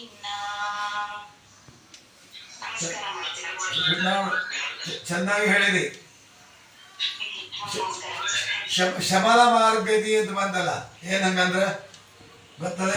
ಇನ್ನ ನಮಸ್ಕಾರ ಚೆನ್ನಾಗಿ ಹೇಳಿದೆ. ಶಬಲ ಮಾರ್ಗದಿ ಅಂತ ಬಂದಲ್ಲ. ಏನಂಗಂದ್ರೆ ಗೊತ್ತದೆ?